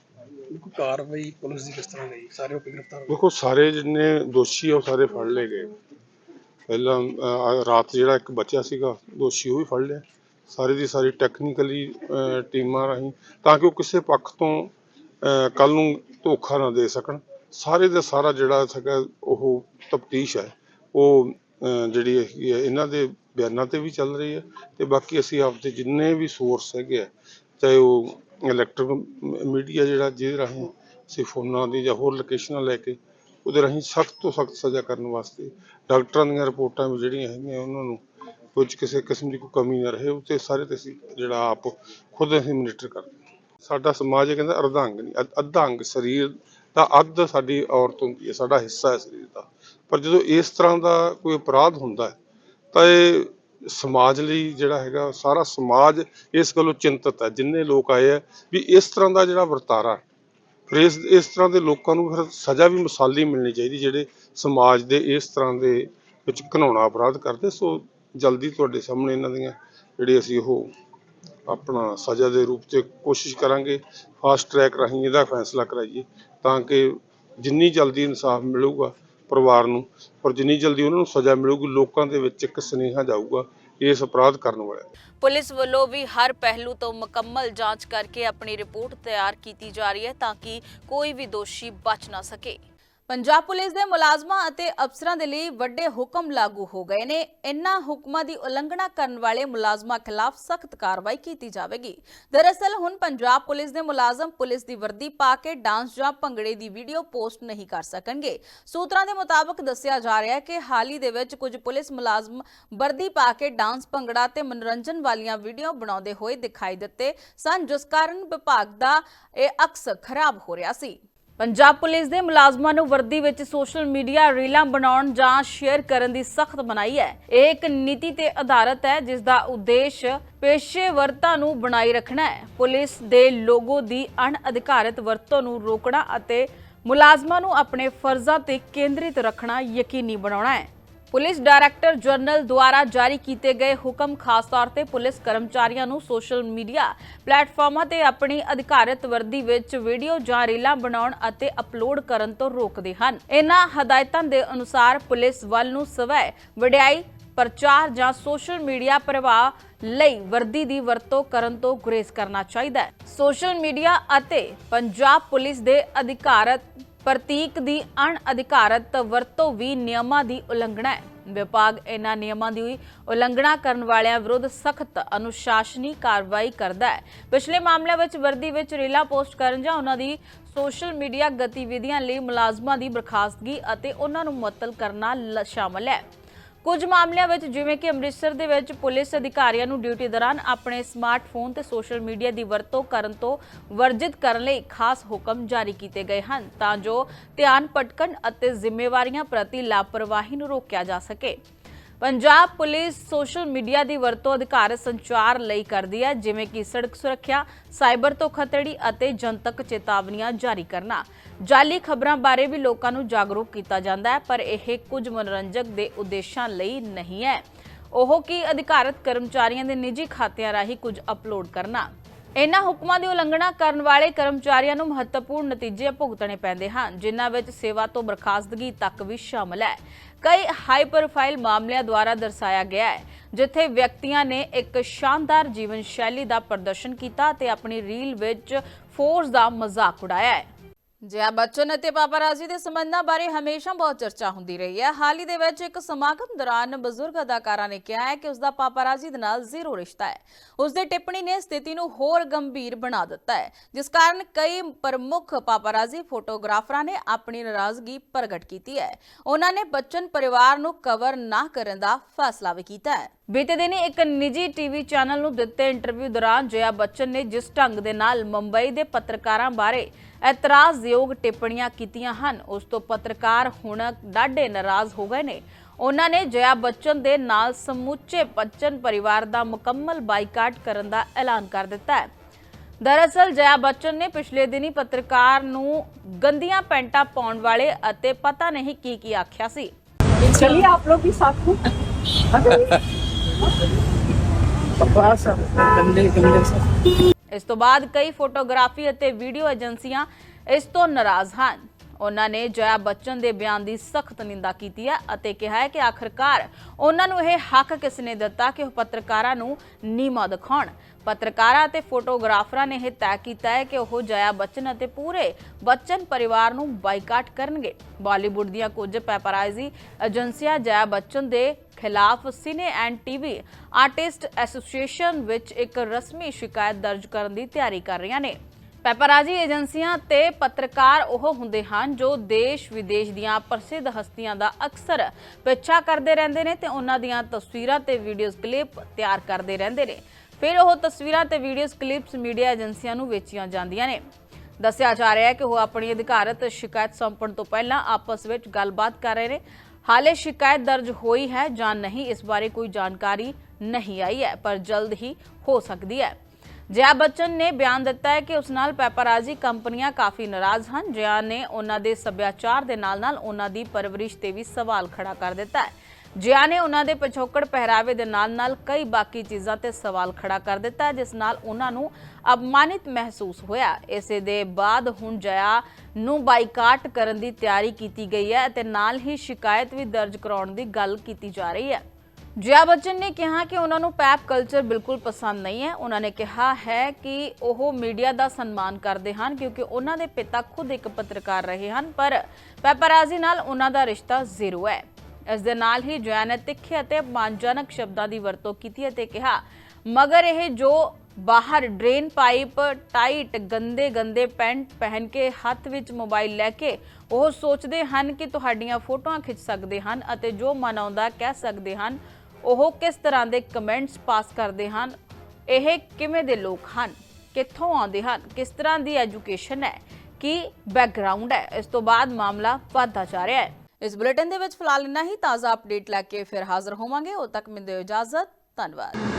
ਕੋਈ ਕਾਰਵਾਈ ਪੁਲਿਸ ਦੀ ਕਿਸ ਤਰ੍ਹਾਂ ਗਈ ਸਾਰੇ ਹੋ ਕੇ ਗ੍ਰਿਫਤਾਰ ਦੇਖੋ ਸਾਰੇ ਜਿੰਨੇ ਦੋਸ਼ੀ ਆ ਉਹ ਸਾਰੇ ਫੜ ਲਏ ਗਏ। ਪਹਿਲਾਂ ਅਹ, ਰਾਤ ਜਿਹੜਾ ਇੱਕ ਬੱਚਾ ਸੀਗਾ ਦੋਸ਼ੀ ਉਹ ਵੀ ਫੜ ਲਿਆ। ਸਾਰੇ ਦੀ ਸਾਰੀ ਟੈਕਨੀਕਲੀ ਟੀਮਾਂ ਰਾਹੀਂ ਤਾਂ ਕਿ ਉਹ ਕਿਸੇ ਪੱਖ ਤੋਂ ਕੱਲ ਨੂੰ ਧੋਖਾ ਨਾ ਦੇ ਸਕਣ। ਸਾਰੇ ਦਾ ਸਾਰਾ ਜਿਹੜਾ ਸੀਗਾ ਉਹ ਤਫਤੀਸ਼ ਹੈ। ਉਹ ਜਿਹੜੀ ਹੈਗੀ ਹੈ ਇਹਨਾਂ ਦੇ ਬਿਆਨਾਂ ਤੇ ਵੀ ਚੱਲ ਰਹੀ ਹੈ ਤੇ ਬਾਕੀ ਅਸੀਂ ਆਪਦੇ ਜਿੰਨੇ ਵੀ ਸੋਰਸ ਹੈਗੇ ਆ, ਚਾਹੇ ਉਹ ਇਲੈਕਟ੍ਰਿਕ ਮੀਡੀਆ ਜਿਹੜਾ ਜਿਹਦੇ ਰਾਹੀਂ ਅਸੀਂ ਫੋਨਾਂ ਦੀ ਜਾਂ ਹੋਰ ਲੋਕੇਸ਼ਨਾਂ ਲੈ ਕੇ ਉਹਦੇ ਰਾਹੀਂ ਸਖਤ ਤੋਂ ਸਖਤ ਸਜ਼ਾ ਕਰਨ ਵਾਸਤੇ ਡਾਕਟਰਾਂ ਦੀਆਂ ਰਿਪੋਰਟਾਂ ਵੀ ਜਿਹੜੀਆਂ ਹੈਗੀਆਂ ਉਹਨਾਂ ਨੂੰ ਕੁਝ ਕਿਸੇ ਕਿਸਮ ਦੀ ਕੋਈ ਕਮੀ ਨਾ ਰਹੇ ਉੱਤੇ ਸਾਰੇ ਤੇ ਅਸੀਂ ਜਿਹੜਾ ਆਪ ਖੁਦ ਅਸੀਂ ਮੋਨੀਟਰ ਕਰਦੇ ਸਾਡਾ ਸਮਾਜ ਇਹ ਕਹਿੰਦਾ ਅਰਧਾਂਗ ਨਹੀਂ ਅੱਧ- ਅੱਧਾ ਅੰਗ ਸਰੀਰ ਤਾਂ ਅੱਧ ਸਾਡੀ ਔਰਤ ਹੁੰਦੀ ਹੈ, ਸਾਡਾ ਹਿੱਸਾ ਹੈ ਸਰੀਰ ਦਾ। ਪਰ ਜਦੋਂ ਇਸ ਤਰ੍ਹਾਂ ਦਾ ਕੋਈ ਅਪਰਾਧ ਹੁੰਦਾ ਹੈ, ਤਾਂ ਇਹ ਸਮਾਜ ਲਈ ਜਿਹੜਾ ਹੈਗਾ, ਸਾਰਾ ਸਮਾਜ ਇਸ ਗੱਲੋਂ ਚਿੰਤਤ ਹੈ। ਜਿੰਨੇ ਲੋਕ ਆਏ ਆ ਵੀ ਇਸ ਤਰ੍ਹਾਂ ਦਾ ਜਿਹੜਾ ਵਰਤਾਰਾ ਫਿਰ ਇਸ ਇਸ ਤਰ੍ਹਾਂ ਦੇ ਲੋਕਾਂ ਨੂੰ ਫਿਰ ਸਜ਼ਾ ਵੀ ਮਿਸਾਲੀ ਮਿਲਣੀ ਚਾਹੀਦੀ, ਜਿਹੜੇ ਸਮਾਜ ਦੇ ਇਸ ਤਰ੍ਹਾਂ ਦੇ ਵਿੱਚ ਘਿਨਾਉਣਾ ਅਪਰਾਧ ਕਰਦੇ। ਸੋ ਜਲਦੀ ਤੁਹਾਡੇ ਸਾਹਮਣੇ ਇਹਨਾਂ ਦੀਆਂ ਜਿਹੜੀ ਅਸੀਂ ਉਹ ਆਪਣਾ ਸਜ਼ਾ ਦੇ ਰੂਪ 'ਚ ਕੋਸ਼ਿਸ਼ ਕਰਾਂਗੇ। ਫਾਸਟ ਟਰੈਕ ਰਾਹੀਂ ਇਹਦਾ ਫੈਸਲਾ ਕਰਾਈਏ। ਤਾਂ ਕਿ ਜਿੰਨੀ ਜਲਦੀ ਇਨਸਾਫ ਮਿਲੂਗਾ ਪਰਿਵਾਰ ਨੂੰ ਔਰ ਜਿੰਨੀ ਜਲਦੀ ਉਹਨਾਂ ਨੂੰ ਸਜ਼ਾ ਮਿਲੂਗੀ, ਲੋਕਾਂ ਦੇ ਵਿੱਚ ਇੱਕ ਸੁਨੇਹਾ ਜਾਊਗਾ ਇਸ ਅਪਰਾਧ ਕਰਨ ਵਾਲਿਆਂ ਪੁਲਿਸ ਵੱਲੋਂ ਵੀ ਹਰ ਪਹਿਲੂ ਤੋਂ ਮੁਕੰਮਲ ਜਾਂਚ ਕਰਕੇ ਆਪਣੀ ਰਿਪੋਰਟ ਤਿਆਰ ਕੀਤੀ ਜਾ ਰਹੀ ਹੈ ਤਾਂ ਕਿ ਕੋਈ ਵੀ ਦੋਸ਼ੀ ਬਚ ਨਾ ਸਕੇ। ਪੰਜਾਬ ਪੁਲਿਸ ਦੇ ਮੁਲਾਜ਼ਮਾਂ ਅਤੇ ਅਫਸਰਾਂ ਦੇ ਲਈ ਵੱਡੇ ਹੁਕਮ ਲਾਗੂ ਹੋ ਗਏ ਨੇ। ਇਨ੍ਹਾਂ ਹੁਕਮਾਂ ਦੀ ਉਲੰਘਣਾ ਕਰਨ ਵਾਲੇ ਮੁਲਾਜ਼ਮਾਂ ਖਿਲਾਫ ਸਖਤ ਕਾਰਵਾਈ ਕੀਤੀ ਜਾਵੇਗੀ। ਦਰਅਸਲ ਹੁਣ ਪੰਜਾਬ ਪੁਲਿਸ ਦੇ ਮੁਲਾਜ਼ਮ ਪੁਲਿਸ ਦੀ ਵਰਦੀ ਪਾ ਕੇ ਡਾਂਸ ਜਾਂ ਭੰਗੜੇ ਦੀ ਵੀਡੀਓ ਪੋਸਟ ਨਹੀਂ ਕਰ ਸਕਣਗੇ। ਸੂਤਰਾਂ ਦੇ ਮੁਤਾਬਕ ਦੱਸਿਆ ਜਾ ਰਿਹਾ ਹੈ ਕਿ ਹਾਲੀ ਦੇ ਵਿੱਚ ਕੁਝ ਪੁਲਿਸ ਮੁਲਾਜ਼ਮ ਵਰਦੀ ਪਾ ਕੇ ਡਾਂਸ, ਭੰਗੜਾ ਤੇ ਮਨੋਰੰਜਨ ਵਾਲੀਆਂ ਵੀਡੀਓ ਬਣਾਉਂਦੇ ਹੋਏ ਦਿਖਾਈ ਦਿੱਤੇ ਸਨ, ਜਿਸ ਕਾਰਨ ਵਿਭਾਗ ਦਾ ਇਹ ਅਕਸ ਖਰਾਬ ਹੋ ਰਿਹਾ ਸੀ। ਪੰਜਾਬ ਪੁਲਿਸ ਦੇ ਮੁਲਾਜ਼ਮਾਂ ਨੂੰ ਵਰਦੀ ਵਿੱਚ ਸੋਸ਼ਲ ਮੀਡੀਆ ਰੀਲਾਂ ਬਣਾਉਣ ਜਾਂ ਸ਼ੇਅਰ ਕਰਨ ਦੀ ਸਖਤ ਮਨਾਹੀ ਹੈ। ਇਹ ਇੱਕ ਨੀਤੀ ਤੇ ਆਧਾਰਿਤ ਹੈ, ਜਿਸ ਦਾ ਉਦੇਸ਼ ਪੇਸ਼ੇਵਰਤਾ ਨੂੰ ਬਣਾਈ ਰੱਖਣਾ ਹੈ। ਪੁਲਿਸ ਦੇ ਲੋਗੋ ਦੀ ਅਣਅਧਿਕਾਰਿਤ ਵਰਤੋਂ ਨੂੰ ਰੋਕਣਾ ਅਤੇ ਮੁਲਾਜ਼ਮਾਂ ਨੂੰ ਆਪਣੇ ਫਰਜ਼ਾਂ ਤੇ ਕੇਂਦਰਿਤ ਰੱਖਣਾ ਯਕੀਨੀ ਬਣਾਉਣਾ ਹੈ। ਪੁਲਿਸ ਡਾਇਰੈਕਟਰ ਜਨਰਲ ਦੁਆਰਾ ਜਾਰੀ ਕੀਤੇ ਗਏ ਹੁਕਮ ਖਾਸ ਤੌਰ ਤੇ ਪੁਲਿਸ ਕਰਮਚਾਰੀਆਂ ਨੂੰ ਸੋਸ਼ਲ ਮੀਡੀਆ ਪਲੇਟਫਾਰਮਾਂ ਤੇ ਆਪਣੀ ਅਧਿਕਾਰਤ ਵਰਦੀ ਵਿੱਚ ਵੀਡੀਓ ਜਾਂ ਰੀਲਾਂ ਬਣਾਉਣ ਅਤੇ ਅਪਲੋਡ ਕਰਨ ਤੋਂ ਰੋਕਦੇ ਹਨ। ਇਨ੍ਹਾਂ ਹਦਾਇਤਾਂ ਦੇ ਅਨੁਸਾਰ ਪੁਲਿਸ ਵੱਲ ਨੂੰ ਸਵੈ ਵਡਿਆਈ, ਪ੍ਰਚਾਰ ਜਾਂ ਸੋਸ਼ਲ ਮੀਡੀਆ ਪ੍ਰਭਾਵ ਲਈ ਵਰਦੀ ਦੀ ਵਰਤੋਂ ਕਰਨ ਤੋਂ ਗੁਰੇਜ਼ ਕਰਨਾ ਚਾਹੀਦਾ ਹੈ। ਸੋਸ਼ਲ ਮੀਡੀਆ ਅਤੇ ਪੰਜਾਬ ਪੁਲਿਸ ਦੇ ਅਧਿਕਾਰਤ ਪ੍ਰਤੀਕ ਦੀ ਅਣਅਧਿਕਾਰਤ ਵਰਤੋਂ ਵੀ ਨਿਯਮਾਂ ਦੀ ਉਲੰਘਣਾ ਹੈ। ਵਿਭਾਗ ਇਹਨਾਂ ਨਿਯਮਾਂ ਦੀ ਉਲੰਘਣਾ ਕਰਨ ਵਾਲਿਆਂ ਵਿਰੁੱਧ ਸਖਤ ਅਨੁਸ਼ਾਸਨੀ ਕਾਰਵਾਈ ਕਰਦਾ ਹੈ। ਪਿਛਲੇ ਮਾਮਲਿਆਂ ਵਿੱਚ ਵਰਦੀ ਵਿੱਚ ਰੀਲਾ ਪੋਸਟ ਕਰਨ ਜਾਂ ਉਹਨਾਂ ਦੀ ਸੋਸ਼ਲ ਮੀਡੀਆ ਗਤੀਵਿਧੀਆਂ ਲਈ ਮੁਲਾਜ਼ਮਾਂ ਦੀ ਬਰਖਾਸਤਗੀ ਅਤੇ ਉਹਨਾਂ ਨੂੰ ਮੁਅੱਤਲ ਕਰਨਾ ਲ- ਸ਼ਾਮਲ ਹੈ। ਕੁਝ ਮਾਮਲਿਆਂ ਵਿੱਚ, ਜਿਵੇਂ ਕਿ ਅੰਮ੍ਰਿਤਸਰ ਦੇ ਵਿੱਚ ਪੁਲਿਸ ਅਧਿਕਾਰੀਆਂ ਨੂੰ ਡਿਊਟੀ ਦੌਰਾਨ ਆਪਣੇ ਸਮਾਰਟਫੋਨ ਤੇ ਸੋਸ਼ਲ ਮੀਡੀਆ ਦੀ ਵਰਤੋਂ ਕਰਨ ਤੋਂ ਵਰਜਿਤ ਕਰਨ ਲਈ ਖਾਸ ਹੁਕਮ ਜਾਰੀ ਕੀਤੇ ਗਏ ਹਨ ਤਾਂ ਜੋ ਧਿਆਨ ਭਟਕਣ ਅਤੇ ਜ਼ਿੰਮੇਵਾਰੀਆਂ ਪ੍ਰਤੀ ਲਾਪਰਵਾਹੀ ਨੂੰ ਰੋਕਿਆ ਜਾ ਸਕੇ। ਪੰਜਾਬ ਪੁਲਿਸ ਸੋਸ਼ਲ ਮੀਡੀਆ ਦੀ ਵਰਤੋਂ ਅਧਿਕਾਰਤ ਸੰਚਾਰ ਲਈ ਕਰਦੀ ਹੈ, ਜਿਵੇਂ ਕਿ ਸੜਕ ਸੁਰੱਖਿਆ, ਸਾਈਬਰ ਧੋਖਾਧੜੀ ਅਤੇ ਜਨਤਕ ਚੇਤਾਵਨੀਆਂ ਜਾਰੀ ਕਰਨਾ। ਜਾਲੀ ਖਬਰਾਂ ਬਾਰੇ ਵੀ ਲੋਕਾਂ ਨੂੰ ਜਾਗਰੂਕ ਕੀਤਾ ਜਾਂਦਾ ਹੈ, ਪਰ ਇਹ ਕੁਝ ਮਨੋਰੰਜਕ ਦੇ ਉਦੇਸ਼ਾਂ ਲਈ ਨਹੀਂ ਹੈ। ਉਹ ਕਿ ਅਧਿਕਾਰਤ ਕਰਮਚਾਰੀਆਂ ਦੇ ਨਿੱਜੀ ਖਾਤਿਆਂ ਰਾਹੀਂ ਕੁਝ ਅਪਲੋਡ ਕਰਨਾ। ਇਹਨਾਂ ਹੁਕਮਾਂ ਦੀ ਉਲੰਘਣਾ ਕਰਨ ਵਾਲੇ ਕਰਮਚਾਰੀਆਂ ਨੂੰ ਮਹੱਤਵਪੂਰਨ ਨਤੀਜੇ ਭੁਗਤਣੇ ਪੈਂਦੇ ਹਨ, ਜਿਨ੍ਹਾਂ ਵਿੱਚ ਸੇਵਾ ਤੋਂ ਬਰਖਾਸਤਗੀ ਤੱਕ ਵੀ ਸ਼ਾਮਲ ਹੈ। ਕਈ ਹਾਈ ਪ੍ਰੋਫਾਈਲ ਮਾਮਲਿਆਂ ਦੁਆਰਾ ਦਰਸਾਇਆ ਗਿਆ ਹੈ, ਜਿੱਥੇ ਵਿਅਕਤੀਆਂ ਨੇ ਇੱਕ ਸ਼ਾਨਦਾਰ ਜੀਵਨ ਸ਼ੈਲੀ ਦਾ ਪ੍ਰਦਰਸ਼ਨ ਕੀਤਾ ਤੇ ਆਪਣੀ ਰੀਲ ਵਿੱਚ ਫੋਰਸ ਦਾ ਮਜ਼ਾਕ ਉਡਾਇਆ ਹੈ। ਜया ਬੱਚਨ ਅਤੇ ਪਾਪਾਰਾਜ਼ੀ ਦੇ ਸੰਬੰਧਾਂ ਬਾਰੇ ਹਮੇਸ਼ਾ ਬਹੁਤ ਚਰਚਾ ਹੁੰਦੀ ਰਹੀ ਹੈ, ਹਾਲ ਹੀ ਦੇ ਵਿੱਚ ਇੱਕ ਸਮਾਗਮ ਦੌਰਾਨ ਬਜ਼ੁਰਗ ਅਦਾਕਾਰਾ ਨੇ ਕਿਹਾ ਹੈ ਕਿ ਉਸ ਦਾ ਪਾਪਾਰਾਜ਼ੀ ਦੇ ਨਾਲ ਜ਼ੀਰੋ ਰਿਸ਼ਤਾ ਹੈ। ਉਸ ਦੇ ਟਿੱਪਣੀ ਨੇ ਸਥਿਤੀ ਨੂੰ ਹੋਰ ਗੰਭੀਰ ਬਣਾ ਦਿੱਤਾ ਹੈ, ਜਿਸ ਕਾਰਨ ਕਈ ਪ੍ਰਮੁੱਖ ਪਾਪਾਰਾਜ਼ੀ ਫੋਟੋਗ੍ਰਾਫਰਾਂ ਨੇ ਆਪਣੀ ਨਾਰਾਜ਼ਗੀ ਪ੍ਰਗਟ ਕੀਤੀ ਹੈ। ਉਹਨਾਂ ਨੇ ਬੱਚਨ ਪਰਿਵਾਰ ਨੂੰ ਕਵਰ ਨਾ ਕਰਨ ਦਾ ਫੈਸਲਾ ਵੀ ਕੀਤਾ ਹੈ। ਬੀਤੇ ਦਿਨੀ ਇੱਕ ਨਿੱਜੀ ਟੀਵੀ ਚੈਨਲ ਨੂੰ ਦਿੱਤੇ ਇੰਟਰਵਿਊ ਦੌਰਾਨ ਜया ਬੱਚਨ ਨੇ ਜਿਸ ਢੰਗ ਦੇ ਨਾਲ ਮੁੰਬਈ ਦੇ ਪੱਤਰਕਾਰਾਂ ਬਾਰੇ ਇਤਰਾਜ਼ਯੋਗ ਟਿੱਪਣੀਆਂ ਕੀਤੀਆਂ ਹਨ। ਉਸ ਤੋਂ ਪੱਤਰਕਾਰ ਹੁਣ ਡਾਢੇ ਨਾਰਾਜ਼ ਹੋ ਗਏ ਨੇ। ਉਹਨਾਂ ਨੇ ਜਯਾ ਬੱਚਨ ਦੇ ਨਾਲ ਸਮੁੱਚੇ ਬੱਚਨ ਪਰਿਵਾਰ ਦਾ ਮੁਕੰਮਲ ਬਾਈਕਾਟ ਕਰਨ ਦਾ ਐਲਾਨ ਕਰ ਦਿੱਤਾ ਹੈ। ਦਰਅਸਲ ਜਯਾ ਬੱਚਨ ਨੇ ਪਿਛਲੇ ਦਿਨੀ ਪੱਤਰਕਾਰ ਨੂੰ ਗੰਦੀਆਂ ਪੈਂਟਾਂ ਪਾਉਣ ਵਾਲੇ ਅਤੇ ਪਤਾ ਨਹੀਂ ਕੀ ਕੀ ਆਖਿਆ ਸੀ। चलिए आप लोग भी साथ में बकवास है, गंदे गंदे सब ਇਸ ਤੋਂ ਬਾਅਦ ਕਈ ਫੋਟੋਗ੍ਰਾਫੀ ਅਤੇ ਵੀਡੀਓ ਏਜੰਸੀਆਂ ਇਸ ਤੋਂ ਨਾਰਾਜ਼ ਹਨ। ਉਹਨਾਂ ਨੇ ਜਇਆ ਬੱਚਨ ਦੇ ਬਿਆਨ ਦੀ ਸਖਤ ਨਿੰਦਾ ਕੀਤੀ ਹੈ ਅਤੇ ਕਿਹਾ ਹੈ ਕਿ ਆਖਰਕਾਰ ਉਹਨਾਂ ਨੂੰ ਇਹ ਹੱਕ ਕਿਸ ਨੇ ਦਿੱਤਾ ਕਿ ਉਹ ਪੱਤਰਕਾਰਾਂ ਨੂੰ ਨੀਮਾ ਦਿਖਾਉਣ। ਪੱਤਰਕਾਰਾਂ ਅਤੇ ਫੋਟੋਗ੍ਰਾਫਰਾਂ ਨੇ ਇਹ ਤੈਅ ਕੀਤਾ ਹੈ ਕਿ ਉਹ ਜਇਆ ਬੱਚਨ ਅਤੇ ਪੂਰੇ ਬੱਚਨ ਪਰਿਵਾਰ ਨੂੰ ਬਾਈਕਾਟ ਕਰਨਗੇ। ਬਾਲੀਵੁੱਡ ਦੀਆਂ ਕੁਝ ਪੈਪਰਾਈਜ਼ੀ ਏਜੰਸੀਆਂ ਜਇਆ ਬੱਚਨ ਦੇ ਖਿਲਾਫ cine and TV artist association ਵਿੱਚ ਇੱਕ ਰਸਮੀ ਸ਼ਿਕਾਇਤ ਦਰਜ ਕਰਨ ਦੀ ਤਿਆਰੀ ਕਰ ਰਹੀਆਂ ਨੇ। ਪੈਪਰਾਜ਼ੀ ਏਜੰਸੀਆਂ ਤੇ ਪੱਤਰਕਾਰ ਉਹ ਹੁੰਦੇ ਹਨ ਜੋ ਦੇਸ਼ ਵਿਦੇਸ਼ ਦੀਆਂ ਪ੍ਰਸਿੱਧ ਹਸਤੀਆਂ ਦਾ ਅਕਸਰ ਪਿੱਛਾ ਕਰਦੇ ਰਹਿੰਦੇ ਨੇ ਤੇ ਉਹਨਾਂ ਦੀਆਂ ਤਸਵੀਰਾਂ ਤੇ ਵੀਡੀਓਜ਼ ਕਲਿੱਪ ਤਿਆਰ ਕਰਦੇ ਰਹਿੰਦੇ ਨੇ। ਫਿਰ ਉਹ ਤਸਵੀਰਾਂ ਤੇ ਵੀਡੀਓਜ਼ ਕਲਿੱਪਸ ਮੀਡੀਆ ਏਜੰਸੀਆਂ ਨੂੰ ਵੇਚੀਆਂ ਜਾਂਦੀਆਂ ਨੇ। ਦੱਸਿਆ ਜਾ ਰਿਹਾ ਹੈ ਕਿ ਉਹ ਆਪਣੀ ਅਧਿਕਾਰਤ ਸ਼ਿਕਾਇਤ ਸੌਂਪਣ ਤੋਂ ਪਹਿਲਾਂ ਆਪਸ ਵਿੱਚ ਗੱਲਬਾਤ ਕਰ ਰਹੇ ਨੇ ਹਾਲੇ ਸ਼ਿਕਾਇਤ ਦਰਜ ਹੋਈ ਹੈ ਜਾਂ ਨਹੀਂ, ਇਸ ਬਾਰੇ ਕੋਈ ਜਾਣਕਾਰੀ ਨਹੀਂ ਆਈ ਹੈ, ਪਰ ਜਲਦ ਹੀ ਹੋ ਸਕਦੀ ਹੈ। ਜया ਬੱਚਨ ਨੇ ਬਿਆਨ ਦਿੱਤਾ ਹੈ ਕਿ ਉਸ ਨਾਲ ਪੈਪਰਾਜ਼ੀ ਕੰਪਨੀਆਂ ਕਾਫੀ ਨਾਰਾਜ਼ ਹਨ। ਜਯਾ ਨੇ ਉਹਨਾਂ ਦੇ ਸੱਭਿਆਚਾਰ ਦੇ ਨਾਲ-ਨਾਲ ਉਹਨਾਂ ਦੀ ਪਰਵਰਿਸ਼ ਤੇ ਵੀ ਸਵਾਲ ਖੜਾ ਕਰ ਦਿੱਤਾ ਹੈ। ਜਿਆ ਨੇ ਉਹਨਾਂ ਦੇ ਪਛੋਕੜ ਪਹਿਰਾਵੇ ਦੇ ਨਾਲ-ਨਾਲ ਕਈ ਬਾਕੀ ਚੀਜ਼ਾਂ ਤੇ ਸਵਾਲ ਖੜਾ ਕਰ ਦਿੱਤਾ, ਜਿਸ ਨਾਲ ਉਹਨਾਂ ਨੂੰ ਅਪਮਾਨਿਤ ਮਹਿਸੂਸ ਹੋਇਆ। ਇਸੇ ਦੇ ਬਾਅਦ ਹੁਣ ਜਿਆ ਨੂੰ ਬਾਈਕਾਟ ਕਰਨ ਦੀ ਤਿਆਰੀ ਕੀਤੀ ਗਈ ਹੈ ਅਤੇ ਨਾਲ ਹੀ ਸ਼ਿਕਾਇਤ ਵੀ ਦਰਜ ਕਰਾਉਣ ਦੀ ਗੱਲ ਕੀਤੀ ਜਾ ਰਹੀ ਹੈ। ਜਿਆ ਬਚਨ ਨੇ ਕਿਹਾ ਕਿ ਉਹਨਾਂ ਨੂੰ ਪੈਪ ਕਲਚਰ ਬਿਲਕੁਲ ਪਸੰਦ ਨਹੀਂ ਹੈ। ਉਹਨਾਂ ਨੇ ਕਿਹਾ ਹੈ ਕਿ ਉਹ ਮੀਡੀਆ ਦਾ ਸਨਮਾਨ ਕਰਦੇ ਹਨ ਕਿਉਂਕਿ ਉਹਨਾਂ ਦੇ ਪਿਤਾ ਖੁਦ ਇੱਕ ਪੱਤਰਕਾਰ ਰਹੇ ਹਨ, ਪਰ ਪੈਪਰਾਜ਼ੀ ਨਾਲ ਉਹਨਾਂ ਦਾ ਰਿਸ਼ਤਾ ਜ਼ੀਰੋ ਹੈ। ਇਸ ਦੇ ਨਾਲ ਹੀ ਜया ਨੇ ਤਿੱਖੇ ਅਤੇ ਅਪਮਾਨਜਨਕ ਸ਼ਬਦਾਂ ਦੀ ਵਰਤੋਂ ਕੀਤੀ ਅਤੇ ਕਿਹਾ, ਮਗਰ ਇਹ ਜੋ ਬਾਹਰ ਡਰੇਨ ਪਾਈਪ ਟਾਈਟ, ਗੰਦੇ ਗੰਦੇ ਪੈਂਟ ਪਹਿਨ ਕੇ ਹੱਥ ਵਿੱਚ ਮੋਬਾਈਲ ਲੈ ਕੇ ਉਹ ਸੋਚਦੇ ਹਨ ਕਿ ਤੁਹਾਡੀਆਂ ਫੋਟੋਆਂ ਖਿੱਚ ਸਕਦੇ ਹਨ ਅਤੇ ਜੋ ਮਨ ਆਉਂਦਾ ਕਹਿ ਸਕਦੇ ਹਨ, ਉਹ ਕਿਸ ਤਰ੍ਹਾਂ ਦੇ ਕਮੈਂਟਸ ਪਾਸ ਕਰਦੇ ਹਨ, ਇਹ ਕਿਵੇਂ ਦੇ ਲੋਕ ਹਨ, ਕਿੱਥੋਂ ਆਉਂਦੇ ਹਨ, ਕਿਸ ਤਰ੍ਹਾਂ ਦੀ ਐਜੂਕੇਸ਼ਨ ਹੈ, ਕੀ ਬੈਕਗ੍ਰਾਉਂਡ ਹੈ, ਇਸ ਤੋਂ ਬਾਅਦ ਮਾਮਲਾ ਵਧਦਾ ਜਾ ਰਿਹਾ ਹੈ। ਇਸ ਬੁਲੇਟਿਨ ਦੇ ਵਿੱਚ ਫਿਲਹਾਲ ਇੰਨਾ ਹੀ। ਤਾਜ਼ਾ ਅਪਡੇਟ ਲੈ ਕੇ ਫਿਰ ਹਾਜ਼ਰ ਹੋਵਾਂਗੇ। ਉਦੋਂ ਤੱਕ ਮੈਨੂੰ ਦਿਓ ਇਜਾਜ਼ਤ। ਧੰਨਵਾਦ।